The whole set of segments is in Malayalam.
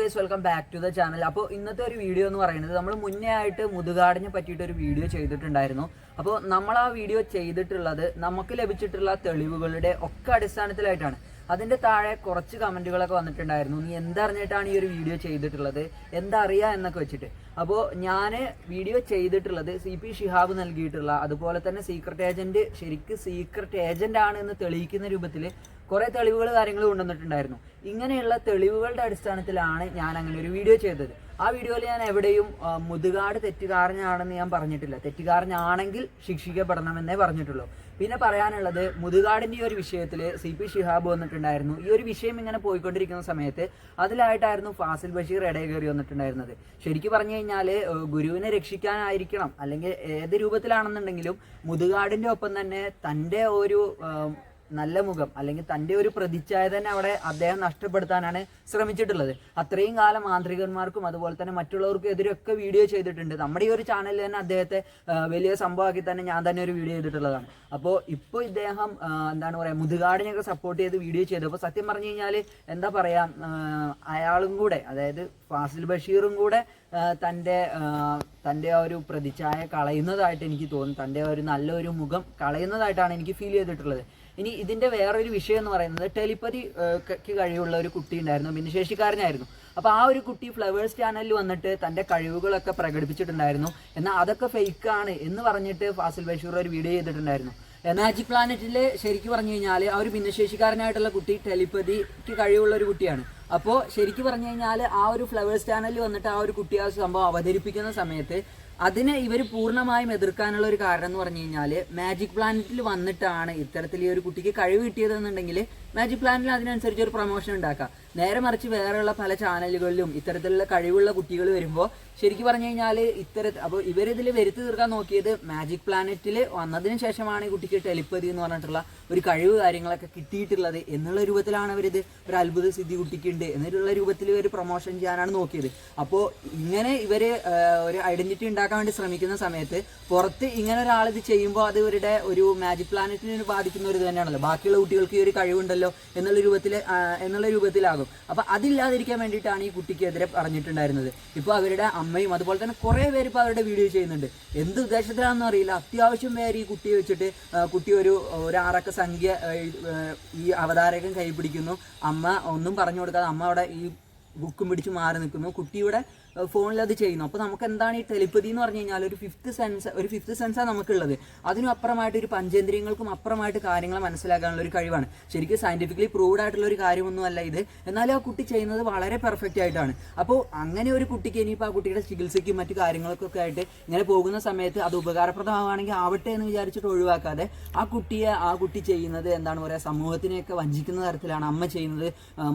Guys welcome back to the channel അപ്പോൾ ഇന്നത്തെ ഒരു വീഡിയോ എന്ന് പറയുന്നത് നമ്മൾ മുന്നേ ആയിട്ട് മുതുകാടിനെ പറ്റിയിട്ട് ഒരു വീഡിയോ ചെയ്തിട്ടുണ്ടായിരുന്നു. അപ്പോൾ നമ്മൾ ആ വീഡിയോ ചെയ്തിട്ടുള്ളത് നമുക്ക് ലഭിച്ചിട്ടുള്ള തെളിവുകളുടെ ഒക്കെ അടിസ്ഥാനത്തിലായിട്ടാണ്. അതിന്റെ താഴെ കുറച്ച് കമന്റുകളൊക്കെ വന്നിട്ടുണ്ടായിരുന്നു. നീ എന്തറിഞ്ഞിട്ടാണ് ഈ ഒരു വീഡിയോ ചെയ്തിട്ടുള്ളത്? എന്തറിയാ എന്നൊക്കെ വെച്ചിട്ട്. അപ്പോൾ ഞാൻ വീഡിയോ ചെയ്തിട്ടുള്ളത് സി പി ഷിഹാബ് നൽകിയിട്ടുള്ള അതുപോലെ തന്നെ സീക്രട്ട് ഏജന്റ് ശരിക്ക് സീക്രട്ട് ഏജന്റ് ആണ് എന്ന് തെളിയിക്കുന്ന രൂപത്തിൽ കുറെ തെളിവുകൾ കാര്യങ്ങൾ കൊണ്ടുവന്നിട്ടുണ്ടായിരുന്നു. ഇങ്ങനെയുള്ള തെളിവുകളുടെ അടിസ്ഥാനത്തിലാണ് ഞാൻ അങ്ങനെ ഒരു വീഡിയോ ചെയ്തത്. ആ വീഡിയോയിൽ ഞാൻ എവിടെയും മുതുകാട് തെറ്റുകാരനാണെന്ന് ഞാൻ പറഞ്ഞിട്ടില്ല. തെറ്റുകാരനാണെങ്കിൽ ശിക്ഷിക്കപ്പെടണമെന്നേ പറഞ്ഞിട്ടുള്ളൂ. പിന്നെ പറയാനുള്ളത് മുതുകാടിന്റെ ഈ ഒരു വിഷയത്തിൽ സി പി ഷിഹാബ് വന്നിട്ടുണ്ടായിരുന്നു. ഈ ഒരു വിഷയം ഇങ്ങനെ പോയിക്കൊണ്ടിരിക്കുന്ന സമയത്ത് അതിലായിട്ടായിരുന്നു ഫാസിൽ ബഷീർ ഇടയിൽ കയറി വന്നിട്ടുണ്ടായിരുന്നത്. ശരിക്കും പറഞ്ഞു കഴിഞ്ഞാൽ ഗുരുവിനെ രക്ഷിക്കാനായിരിക്കണം. അല്ലെങ്കിൽ ഏത് രൂപത്തിലാണെന്നുണ്ടെങ്കിലും മുതുകാടിന്റെ ഒപ്പം തന്നെ തന്റെ ഒരു നല്ല മുഖം അല്ലെങ്കിൽ തന്റെ ഒരു പ്രതിച്ഛായ തന്നെ അവിടെ അദ്ദേഹം നഷ്ടപ്പെടുത്താനാണ് ശ്രമിച്ചിട്ടുള്ളത്. അത്രയും കാലം മാന്ത്രികന്മാർക്കും അതുപോലെ തന്നെ മറ്റുള്ളവർക്കും എതിരൊക്കെ വീഡിയോ ചെയ്തിട്ടുണ്ട്. നമ്മുടെ ഈ ഒരു ചാനലിൽ തന്നെ അദ്ദേഹത്തെ വലിയ സംഭവമാക്കി തന്നെ ഞാൻ തന്നെ ഒരു വീഡിയോ ചെയ്തിട്ടുള്ളതാണ്. അപ്പോൾ ഇപ്പോൾ ഇദ്ദേഹം എന്താണ് പറയുക മുതുകാടിനെയൊക്കെ സപ്പോർട്ട് ചെയ്ത് വീഡിയോ ചെയ്തു. അപ്പോൾ സത്യം പറഞ്ഞു കഴിഞ്ഞാൽ എന്താ പറയുക അയാളും കൂടെ അതായത് ഫാസിൽ ബഷീറും കൂടെ തന്റെ തന്റെ ആ ഒരു പ്രതിച്ഛായ കളയുന്നതായിട്ട് എനിക്ക് തോന്നുന്നു. തന്റെ ഒരു നല്ലൊരു മുഖം കളയുന്നതായിട്ടാണ് എനിക്ക് ഫീൽ ചെയ്തിട്ടുള്ളത്. ഇനി ഇതിന്റെ വേറൊരു വിഷയം എന്ന് പറയുന്നത് ടെലിപ്പതി ക്ക് കഴിവുള്ള ഒരു കുട്ടി ഉണ്ടായിരുന്നു ഭിന്നശേഷിക്കാരനായിരുന്നു. അപ്പൊ ആ ഒരു കുട്ടി ഫ്ലവേഴ്സ് ചാനലിൽ വന്നിട്ട് തന്റെ കഴിവുകളൊക്കെ പ്രകടിപ്പിച്ചിട്ടുണ്ടായിരുന്നു. എന്നാൽ അതൊക്കെ ഫേക്ക് ആണ് എന്ന് പറഞ്ഞിട്ട് ഫാസിൽ ബഷീർ ഒരു വീഡിയോ ചെയ്തിട്ടുണ്ടായിരുന്നു. മാജിക് പ്ലാനറ്റിൽ ശരിക്കും പറഞ്ഞു കഴിഞ്ഞാൽ ആ ഒരു ഭിന്നശേഷിക്കാരനായിട്ടുള്ള കുട്ടി ടെലിപ്പതിക്ക് കഴിവുള്ള ഒരു കുട്ടിയാണ്. അപ്പോൾ ശരിക്കും പറഞ്ഞു കഴിഞ്ഞാൽ ആ ഒരു ഫ്ലവേഴ്സ് ചാനലിൽ വന്നിട്ട് ആ ഒരു കുട്ടി ആ സംഭവം അവതരിപ്പിക്കുന്ന സമയത്ത് അതിനെ ഇവർ പൂർണമായും എതിർക്കാനുള്ള ഒരു കാരണം എന്ന് പറഞ്ഞു കഴിഞ്ഞാൽ മാജിക് പ്ലാനറ്റിൽ വന്നിട്ടാണ് ഇത്തരത്തിൽ ഈ ഒരു കുട്ടിക്ക് കഴിവ് കിട്ടിയതെന്നുണ്ടെങ്കിൽ മാജിക് പ്ലാനറ്റിൽ അതിനനുസരിച്ച് ഒരു പ്രൊമോഷൻ ഉണ്ടാക്കാം. നേരെ മറിച്ച് വേറെയുള്ള പല ചാനലുകളിലും ഇത്തരത്തിലുള്ള കഴിവുള്ള കുട്ടികൾ വരുമ്പോൾ ശരിക്കും പറഞ്ഞു കഴിഞ്ഞാൽ ഇത്തര അപ്പോൾ ഇവരിതിൽ വരുത്തി തീർക്കാൻ നോക്കിയത് മാജിക് പ്ലാനറ്റിൽ വന്നതിന് ശേഷമാണ് ഈ കുട്ടിക്ക് ടെലിപ്പതി എന്ന് പറഞ്ഞിട്ടുള്ള ഒരു കഴിവ് കാര്യങ്ങളൊക്കെ കിട്ടിയിട്ടുള്ളത് എന്നുള്ള രൂപത്തിലാണ് അവരിത് ഒരു അത്ഭുത സിദ്ധി കുട്ടിക്കുണ്ട് എന്നുള്ള രൂപത്തിൽ ഇവർ പ്രൊമോഷൻ ചെയ്യാനാണ് നോക്കിയത്. അപ്പോൾ ഇങ്ങനെ ഇവർ ഒരു ഐഡന്റിറ്റി ഉണ്ടാക്കാൻ വേണ്ടി ശ്രമിക്കുന്ന സമയത്ത് പുറത്ത് ഇങ്ങനെ ഒരാൾ ഇത് ചെയ്യുമ്പോൾ അത് ഇവരുടെ ഒരു മാജിക് പ്ലാനറ്റിനെ ബാധിക്കുന്ന ഒരു തന്നെയാണല്ലോ. ബാക്കിയുള്ള കുട്ടികൾക്ക് ഈ ഒരു കഴിവുണ്ടല്ലോ എന്നുള്ള രൂപത്തിൽ എന്നുള്ള രൂപത്തിലാകും. അപ്പൊ അതില്ലാതിരിക്കാൻ വേണ്ടിയിട്ടാണ് ഈ കുട്ടിക്കെതിരെ പറഞ്ഞിട്ടുണ്ടായിരുന്നത്. ഇപ്പോൾ അവരുടെ അമ്മയും അതുപോലെ തന്നെ കുറേ പേര് ഇപ്പോൾ അവരുടെ വീഡിയോ ചെയ്യുന്നുണ്ട്. എന്ത് ഉദ്ദേശത്തിലാണെന്ന് അറിയില്ല. അത്യാവശ്യം പേര് ഈ കുട്ടിയെ വെച്ചിട്ട് കുട്ടി ഒരു ഒരാറക്ക സംഖ്യ ഈ അവതാരകൻ കൈപിടിക്കുന്നു. അമ്മ ഒന്നും പറഞ്ഞു കൊടുക്കാതെ അമ്മ അവിടെ ഈ ബുക്കും പിടിച്ച് മാറി നിൽക്കുന്നു. കുട്ടിയുടെ ഫോണിൽ അത് ചെയ്യുന്നു. അപ്പോൾ നമുക്ക് എന്താണ് ഈ ടെലിപ്പതി എന്ന് പറഞ്ഞു കഴിഞ്ഞാൽ ഒരു ഫിഫ്ത്ത് സെൻസ് ഒരു ഫിഫ്ത്ത് സെൻസാണ് നമുക്കുള്ളത്. അതിനും അപ്പുറമായിട്ട് ഒരു പഞ്ചേന്ദ്രിയങ്ങൾക്കും അപ്പുറമായിട്ട് കാര്യങ്ങൾ മനസ്സിലാക്കാനുള്ള ഒരു കഴിവാണ്. ശരിക്കും സയന്റിഫിക്കലി പ്രൂവ്ഡ് ആയിട്ടുള്ള ഒരു കാര്യമൊന്നുമല്ല ഇത്. എന്നാലും ആ കുട്ടി ചെയ്യുന്നത് വളരെ പെർഫെക്റ്റ് ആയിട്ടാണ്. അപ്പോൾ അങ്ങനെ ഒരു കുട്ടിക്ക് ഇനിയിപ്പോൾ ആ കുട്ടിയുടെ ചികിത്സയ്ക്കും മറ്റു കാര്യങ്ങൾക്കൊക്കെ ആയിട്ട് ഇങ്ങനെ പോകുന്ന സമയത്ത് അത് ഉപകാരപ്രദമാവുകയാണെങ്കിൽ ആവട്ടെ എന്ന് വിചാരിച്ചിട്ട് ഒഴിവാക്കാതെ ആ കുട്ടിയെ ആ കുട്ടി ചെയ്യുന്നത് എന്താണ് പറയുക സമൂഹത്തിനെയൊക്കെ വഞ്ചിക്കുന്ന തരത്തിലാണ് അമ്മ ചെയ്യുന്നത്.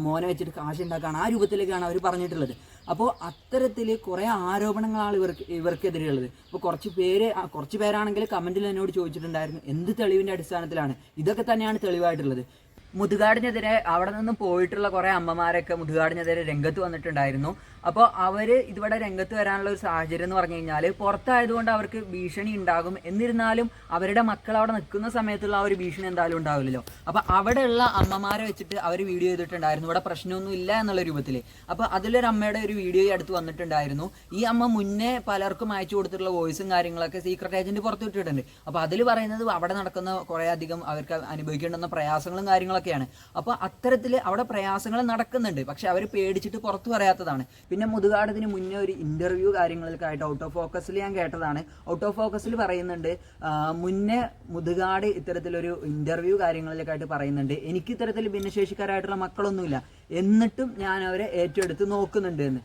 മോനെ വെച്ചിട്ട് കാശ് ആ രൂപത്തിലേക്കാണ് അവർ പറഞ്ഞിട്ടുള്ളത്. അപ്പോൾ അത്തരത്തിൽ കുറേ ആരോപണങ്ങളാണ് ഇവർക്ക് ഇവർക്കെതിരെയുള്ളത്. അപ്പോൾ കുറച്ച് പേര് കുറച്ച് പേരാണെങ്കിൽ കമന്റിൽ എന്നോട് ചോദിച്ചിട്ടുണ്ടായിരുന്നു എന്ത് തെളിവിന്റെ അടിസ്ഥാനത്തിലാണ്? ഇതൊക്കെ തന്നെയാണ് തെളിവായിട്ടുള്ളത്. മുതുകാടിനെതിരെ അവിടെ നിന്ന് പോയിട്ടുള്ള കുറേ അമ്മമാരൊക്കെ മുതുകാടിനെതിരെ രംഗത്ത് വന്നിട്ടുണ്ടായിരുന്നു. അപ്പോൾ അവർ ഇതുവരെ രംഗത്ത് വരാനുള്ള ഒരു സാഹചര്യം എന്ന് പറഞ്ഞു കഴിഞ്ഞാൽ പുറത്തായതുകൊണ്ട് അവർക്ക് ഭീഷണി ഉണ്ടാകും. എന്നിരുന്നാലും അവരുടെ മക്കൾ അവിടെ നിൽക്കുന്ന സമയത്തുള്ള ആ ഒരു ഭീഷണി എന്തായാലും ഉണ്ടാവില്ലല്ലോ. അപ്പോൾ അവിടെയുള്ള അമ്മമാരെ വെച്ചിട്ട് അവർ വീഡിയോ ചെയ്തിട്ടുണ്ടായിരുന്നു. ഇവിടെ പ്രശ്നമൊന്നും ഇല്ല എന്നുള്ള രൂപത്തിൽ അപ്പോൾ അതിലൊരു അമ്മയുടെ ഒരു വീഡിയോ അടുത്ത് വന്നിട്ടുണ്ടായിരുന്നു. ഈ അമ്മ മുന്നേ പലർക്കും അയച്ചു കൊടുത്തിട്ടുള്ള വോയിസും കാര്യങ്ങളൊക്കെ സീക്രട്ട് ഏജന്റ് പുറത്തു വിട്ടിട്ടുണ്ട്. അപ്പോൾ അതിൽ പറയുന്നത് അവിടെ നടക്കുന്ന കുറേ അധികം അവർക്ക് അനുഭവിക്കേണ്ടുന്ന പ്രയാസങ്ങളും കാര്യങ്ങളൊക്കെയാണ് അപ്പോൾ അത്തരത്തിൽ അവിടെ പ്രയാസങ്ങൾ നടക്കുന്നുണ്ട്. പക്ഷെ അവർ പേടിച്ചിട്ട് പുറത്തു പറയാത്തതാണ്. പിന്നെ മുതുകാടത്തിന് മുന്നേ ഒരു ഇന്റർവ്യൂ കാര്യങ്ങളൊക്കെ ആയിട്ട് ഔട്ട് ഓഫ് ഫോക്കസിൽ ഞാൻ കേട്ടതാണ്. ഔട്ട് ഓഫ് ഫോക്കസിൽ പറയുന്നുണ്ട് മുന്നേ മുതുകാട് ഇത്തരത്തിലൊരു ഇന്റർവ്യൂ കാര്യങ്ങളിലൊക്കെ ആയിട്ട് പറയുന്നുണ്ട്. എനിക്ക് ഇത്തരത്തിൽ ഭിന്നശേഷിക്കാരായിട്ടുള്ള മക്കളൊന്നുമില്ല. എന്നിട്ടും ഞാൻ അവരെ ഏറ്റെടുത്ത് നോക്കുന്നുണ്ട് എന്ന്.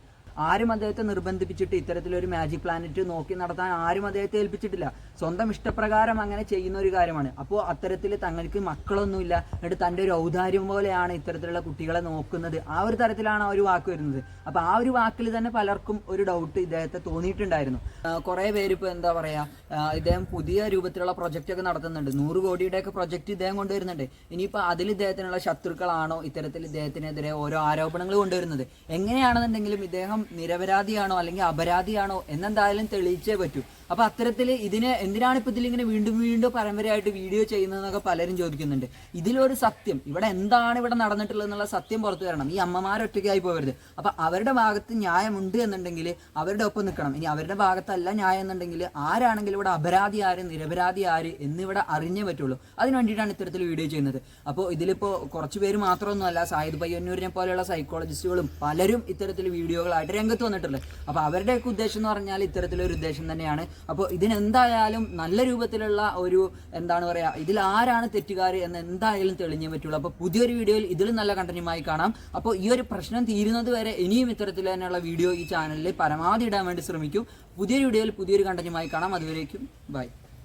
ആരും അദ്ദേഹത്തെ നിർബന്ധിപ്പിച്ചിട്ട് ഇത്തരത്തിലൊരു മാജിക് പ്ലാനറ്റ് നോക്കി നടത്താൻ ആരും അദ്ദേഹത്തെ ഏൽപ്പിച്ചിട്ടില്ല. സ്വന്തം ഇഷ്ടപ്രകാരം അങ്ങനെ ചെയ്യുന്ന ഒരു കാര്യമാണ്. അപ്പോൾ അത്തരത്തിൽ തങ്ങൾക്ക് മക്കളൊന്നുമില്ല. എന്നിട്ട് തന്റെ ഒരു ഔദാര്യം പോലെയാണ് ഇത്തരത്തിലുള്ള കുട്ടികളെ നോക്കുന്നത്. ആ ഒരു തരത്തിലാണ് ആ ഒരു വാക്ക് വരുന്നത്. അപ്പോൾ ആ ഒരു വാക്കിൽ തന്നെ പലർക്കും ഒരു ഡൗട്ട് ഇദ്ദേഹത്തെ തോന്നിയിട്ടുണ്ടായിരുന്നു. കുറേ പേര് ഇപ്പോൾ എന്താ പറയുക ഇദ്ദേഹം പുതിയ രൂപത്തിലുള്ള പ്രൊജക്റ്റ് ഒക്കെ നടത്തുന്നുണ്ട്. നൂറ് കോടിയുടെയൊക്കെ പ്രൊജക്റ്റ് ഇദ്ദേഹം കൊണ്ടുവരുന്നുണ്ട്. ഇനിയിപ്പോൾ അതിൽ ഇദ്ദേഹത്തിനുള്ള ശത്രുക്കളാണോ ഇത്തരത്തിൽ ഇദ്ദേഹത്തിനെതിരെ ഓരോ ആരോപണങ്ങൾ കൊണ്ടുവരുന്നത്? എങ്ങനെയാണെന്നുണ്ടെങ്കിലും ഇദ്ദേഹം നിരപരാധിയാണോ അല്ലെങ്കിൽ അപരാധിയാണോ എന്നെന്തായാലും തെളിയിച്ചേ പറ്റൂ. അപ്പൊ അത്തരത്തിൽ ഇതിന് എന്തിനാണ് ഇപ്പൊ ഇതിലിങ്ങനെ വീണ്ടും വീണ്ടും പരമ്പരയായിട്ട് വീഡിയോ ചെയ്യുന്നതെന്നൊക്കെ പലരും ചോദിക്കുന്നുണ്ട്. ഇതിലൊരു സത്യം ഇവിടെ എന്താണ് ഇവിടെ നടന്നിട്ടുള്ളത് എന്നുള്ള സത്യം പുറത്തു വരണം. ഈ അമ്മമാരൊറ്റയ്ക്കായി പോകരുത്. അപ്പൊ അവരുടെ ഭാഗത്ത് ന്യായമുണ്ട് എന്നുണ്ടെങ്കിൽ അവരുടെ ഒപ്പം നിൽക്കണം. ഇനി അവരുടെ ഭാഗത്തല്ല ന്യായം എന്നുണ്ടെങ്കിൽ ആരാണെങ്കിലും ഇവിടെ അപരാധി ആര് നിരപരാധി ആര് എന്നിവിടെ അറിഞ്ഞേ പറ്റുള്ളൂ. അതിന് വേണ്ടിയിട്ടാണ് ഇത്തരത്തിൽ വീഡിയോ ചെയ്യുന്നത്. അപ്പോൾ ഇതിലിപ്പോൾ കുറച്ച് പേര് മാത്രമൊന്നുമല്ല സാഹിദ് പയ്യന്നൂരിനെ പോലെയുള്ള സൈക്കോളജിസ്റ്റുകളും പലരും ഇത്തരത്തിൽ വീഡിയോകളായിട്ട് രംഗത്ത് വന്നിട്ടുള്ളത് അപ്പോൾ അവരുടെയൊക്കെ ഉദ്ദേശം എന്ന് പറഞ്ഞാൽ ഇത്തരത്തിലൊരു ഉദ്ദേശം തന്നെയാണ്. അപ്പോൾ ഇതിനെന്തായാലും നല്ല രൂപത്തിലുള്ള ഒരു എന്താണ് പറയുക ഇതിൽ ആരാണ് തെറ്റുകാർ എന്ന് എന്തായാലും തെളിഞ്ഞേ പറ്റുള്ളൂ. അപ്പോൾ പുതിയൊരു വീഡിയോയിൽ ഇതിലും നല്ല കണ്ടന്റുമായി കാണാം. അപ്പോൾ ഈ ഒരു പ്രശ്നം തീരുന്നത് വരെ ഇനിയും ഇത്തരത്തിൽ തന്നെയുള്ള വീഡിയോ ഈ ചാനലിൽ പരമാവധി ഇടാൻ വേണ്ടി ശ്രമിക്കും. പുതിയൊരു വീഡിയോയിൽ പുതിയൊരു കണ്ടന്റുമായി കാണാം. അതുവരേക്കും ബൈ.